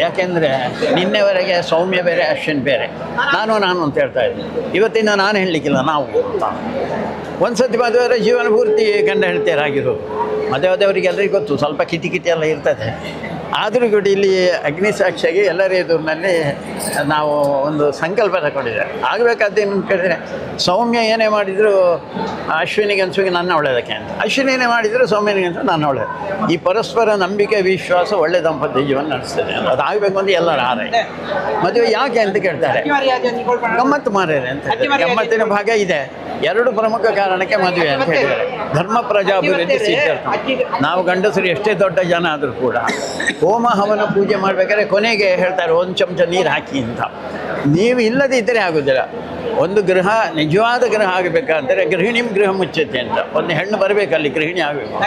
ಯಾಕೆಂದರೆ ನಿನ್ನೆವರೆಗೆ ಸೌಮ್ಯ ಬೇರೆ, ಅಶ್ವಿನ್ ಬೇರೆ. ನಾನು ನಾನು ಅಂತ ಹೇಳ್ತಾ ಇದ್ದೆ ಇವತ್ತಿಂದ ನಾನು ಹೇಳಲಿಕ್ಕಿಲ್ಲ, ನಾವು ಅಂತ. ಒಂದು ಸತಿ ಮದುವೆ ಜೀವನ ಪೂರ್ತಿ ಗಂಡ ಆದವರಿಗೆ ಎಲ್ಲರಿಗೂ ಗೊತ್ತು, ಸ್ವಲ್ಪ ಕಿಟಿ ಕಿಟಿ ಎಲ್ಲ ಇರ್ತದೆ. ಆದರೂ ಕೂಡ ಇಲ್ಲಿ ಸಾಕ್ಷಿಯಾಗಿ ಎಲ್ಲರ ಎದುರಿನಲ್ಲಿ ನಾವು ಒಂದು ಸಂಕಲ್ಪ ತಗೊಂಡಿದ್ದೇವೆ ಅಂತ ಕೇಳಿದ್ರೆ, ಸೌಮ್ಯ ಏನೇ ಮಾಡಿದರೂ ಅಶ್ವಿನಿಗೆ ಅನ್ಸೋಗಿ ನನ್ನ ಒಳ್ಳೆಯದಕ್ಕೆ ಅಂತ. ಅಶ್ವಿನಿ ಏನೇ ಮಾಡಿದರೂ ಸೌಮ್ಯನಿಗೆ ಅಂತ ನನ್ನ ಒಳ್ಳೆಯದು ಈ ಪರಸ್ಪರ ನಂಬಿಕೆ, ವಿಶ್ವಾಸ, ಒಳ್ಳೆ ದಂಪತಿ ಜೀವನ ನಡೆಸ್ತದೆ. ಅಂತ ಆಗಬೇಕು ಅಂತ ಎಲ್ಲರ ಆರೈ ಮದುವೆ ಯಾಕೆ ಅಂತ ಕೇಳ್ತಾರೆ. ಗಮ್ಮತ್ತು ಮಾರೇರೆ ಅಂತ. ಗಮ್ಮತ್ತಿನ ಭಾಗ ಇದೆ. ಎರಡು ಪ್ರಮುಖ ಕಾರಣಕ್ಕೆ ಮದುವೆ ಅಂತ ಹೇಳಿದ್ದಾರೆ. ಧರ್ಮ ಪ್ರಜಾಭಿವೃದ್ಧಿ ಸಿದ್ಧಾರ್ಥ ನಾವು ಗಂಡಸರು ಎಷ್ಟೇ ದೊಡ್ಡ ಜನ ಆದರೂ ಕೂಡ ಹೋಮ ಹವನ ಪೂಜೆ ಮಾಡಬೇಕಾದ್ರೆ ಕೊನೆಗೆ ಹೇಳ್ತಾರೆ ಒಂದು ಚಮಚ ನೀರು ಹಾಕಿ ಅಂತ. ನೀವು ಇಲ್ಲದಿದ್ದರೆ ಆಗೋದಿಲ್ಲ. ಒಂದು ಗೃಹ ನಿಜವಾದ ಗೃಹ ಆಗಬೇಕಾದ್ರೆ ಗೃಹಿಣಿ ಗೃಹ ಮುಚ್ಚತೆ ಅಂತ. ಒಂದು ಹೆಣ್ಣು ಬರಬೇಕಲ್ಲಿ ಗೃಹಿಣಿ ಆಗಬೇಕು.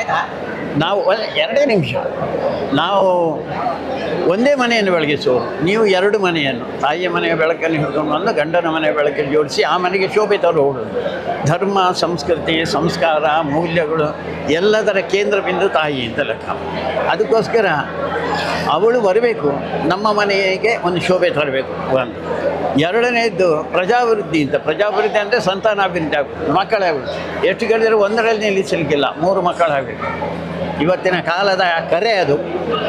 ನಾವು ಒಂದ್- ಎರಡೇ ನಿಮಿಷ. ನಾವು ಒಂದೇ ಮನೆಯನ್ನು ಬೆಳಗಿಸುವರು ನೀವು ಎರಡು ಮನೆಯನ್ನು. ತಾಯಿಯ ಮನೆಯ ಬೆಳಕಲ್ಲಿ ಹಿಡ್ಕೊಂಡು ಬಂದು ಗಂಡನ ಮನೆಯ ಬೆಳಕಲ್ಲಿ ಜೋಡಿಸಿ ಆ ಮನೆಗೆ ಶೋಭೆ ತರೋಡು ಧರ್ಮ ಸಂಸ್ಕೃತಿ ಸಂಸ್ಕಾರ ಮೌಲ್ಯಗಳು ಎಲ್ಲದರ ಕೇಂದ್ರ ಬಿಂದು ತಾಯಿ ಅಂತ ಲೆಕ್ಕ. ಅದಕ್ಕೋಸ್ಕರ ಅವಳು ಬರಬೇಕು. ನಮ್ಮ ಮನೆಗೆ ಒಂದು ಶೋಭೆ ತರಬೇಕು ಒಂದು ಎರಡನೇದ್ದು ಪ್ರಜಾಭಿವೃದ್ಧಿ ಅಂತ. ಪ್ರಜಾಭಿವೃದ್ಧಿ ಅಂದರೆ ಸಂತಾನಾಭಿವೃದ್ಧಿ ಆಗಬೇಕು. ಮಕ್ಕಳೇ ಆಗಬೇಕು. ಎಷ್ಟು ಕೇಳಿದರೆ ಒಂದರಲ್ಲಿ ನಿಲ್ಲಿಸಲಿಕ್ಕಿಲ್ಲ. ಮೂರು ಮಕ್ಕಳಾಗಬೇಕು. ಇವತ್ತಿನ ಕಾಲದ ಕರೆ ಅದು.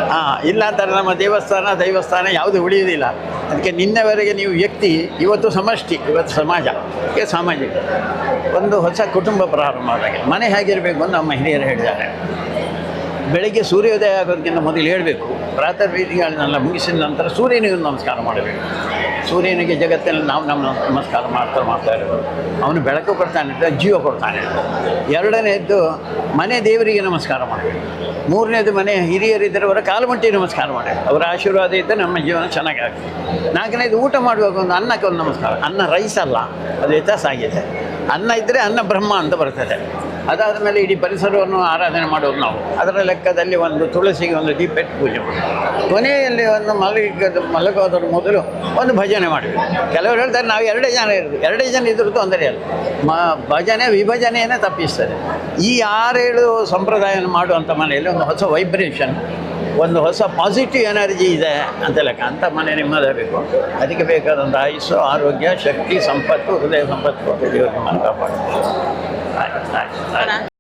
ಹಾಂ ಇಲ್ಲ ಅಂತಾರೆ ನಮ್ಮ ದೇವಸ್ಥಾನ, ದೈವಸ್ಥಾನ ಯಾವುದು ಉಳಿಯುವುದಿಲ್ಲ. ಅದಕ್ಕೆ ನಿನ್ನೆವರೆಗೆ ನೀವು ವ್ಯಕ್ತಿ, ಇವತ್ತು ಸಮಷ್ಟಿ, ಇವತ್ತು ಸಮಾಜ. ಹೀಗೆ ಸಾಮಾಜಿಕ ಒಂದು ಹೊಸ ಕುಟುಂಬ ಪ್ರಾರಂಭ ಆದಾಗ. ಮನೆ ಹೇಗಿರಬೇಕು ಅಂತ ನಮ್ಮ ಹಿರಿಯರು ಹೇಳಿದ್ದಾರೆ. ಬೆಳಗ್ಗೆ ಸೂರ್ಯೋದಯ ಆಗೋದಕ್ಕಿಂತ ಮೊದಲು ಹೇಳಬೇಕು. ಪ್ರಾತಃ ಬೀದಿಗಳನ್ನೆಲ್ಲ ಮುಗಿಸಿದ ನಂತರ ಸೂರ್ಯನಿಗೆ ನಮಸ್ಕಾರ ಮಾಡಬೇಕು. ಸೂರ್ಯನಿಗೆ ಜಗತ್ತಿನಲ್ಲಿ ನಾವು ನಮ್ಮ ನಮಸ್ಕಾರ ಮಾಡ್ತಾ ಮಾಡ್ತಾ ಇರೋದು. ಅವನು ಬೆಳಕು ಕೊಡ್ತಾನೆ ಜೀವ ಕೊಡ್ತಾನೆ ಎರಡನೇದ್ದು ಮನೆ ದೇವರಿಗೆ ನಮಸ್ಕಾರ ಮಾಡಬೇಕು ಮೂರನೇದು ಮನೆ ಹಿರಿಯರಿದ್ದರೆ ಅವರ ಕಾಲುಮಟ್ಟಿ ನಮಸ್ಕಾರ ಮಾಡಬೇಕು ಅವರ ಆಶೀರ್ವಾದ ಇದ್ದರೆ ನಮ್ಮ ಜೀವನ ಚೆನ್ನಾಗಿ ಆಗ್ತದೆ ನಾಲ್ಕನೇದು ಊಟ ಮಾಡುವಾಗ ಒಂದು ಅನ್ನಕ್ಕೆ ಒಂದು ನಮಸ್ಕಾರ. ಅನ್ನ ರೈಸ್ ಅಲ್ಲ, ಅದು ವ್ಯತ್ಯಾಸ ಆಗಿದೆ. ಅನ್ನ ಇದ್ದರೆ ಅನ್ನ ಬ್ರಹ್ಮ ಅಂತ ಬರ್ತದೆ. ಅದಾದ ಮೇಲೆ ಇಡೀ ಪರಿಸರವನ್ನು ಆರಾಧನೆ ಮಾಡೋದು ನಾವು. ಅದರ ಲೆಕ್ಕದಲ್ಲಿ ಒಂದು ತುಳಸಿಗೆ ಒಂದು ದೀಪ ಇಟ್ಟು ಪೂಜೆ ಮಾಡೋದು ಕೊನೆಯಲ್ಲಿ ಒಂದು ಮಲಗ ಮಲಗೋದ್ರ ಮೊದಲು ಒಂದು ಭಜನೆ ಮಾಡಬೇಕು ಕೆಲವರು ಹೇಳ್ತಾರೆ ನಾವು ಎರಡೇ ಜನ ಇರೋದು. ಎರಡೇ ಜನ ಇದ್ರೂ ತೊಂದರೆ ಅಲ್ಲ ಮ, ಭಜನೆ, ವಿಭಜನೆಯನ್ನೇ ತಪ್ಪಿಸ್ತದೆ ಈ ಆರೇಳು ಸಂಪ್ರದಾಯ ಮಾಡುವಂಥ ಮನೆಯಲ್ಲಿ ಒಂದು ಹೊಸ ವೈಬ್ರೇಷನ್ ಒಂದು ಹೊಸ ಪಾಸಿಟಿವ್ ಎನರ್ಜಿ ಇದೆ ಅಂತ ಲೆಕ್ಕ. ಅಂಥ ಮನೆ ನಿಮ್ಮದಾಗಬೇಕು. ಅದಕ್ಕೆ ಬೇಕಾದಂಥ ಆಯುಸ್ಸು, ಆರೋಗ್ಯ, ಶಕ್ತಿ, ಸಂಪತ್ತು, ಹೃದಯ ಸಂಪತ್ತು ದೇವರು ไปไปส่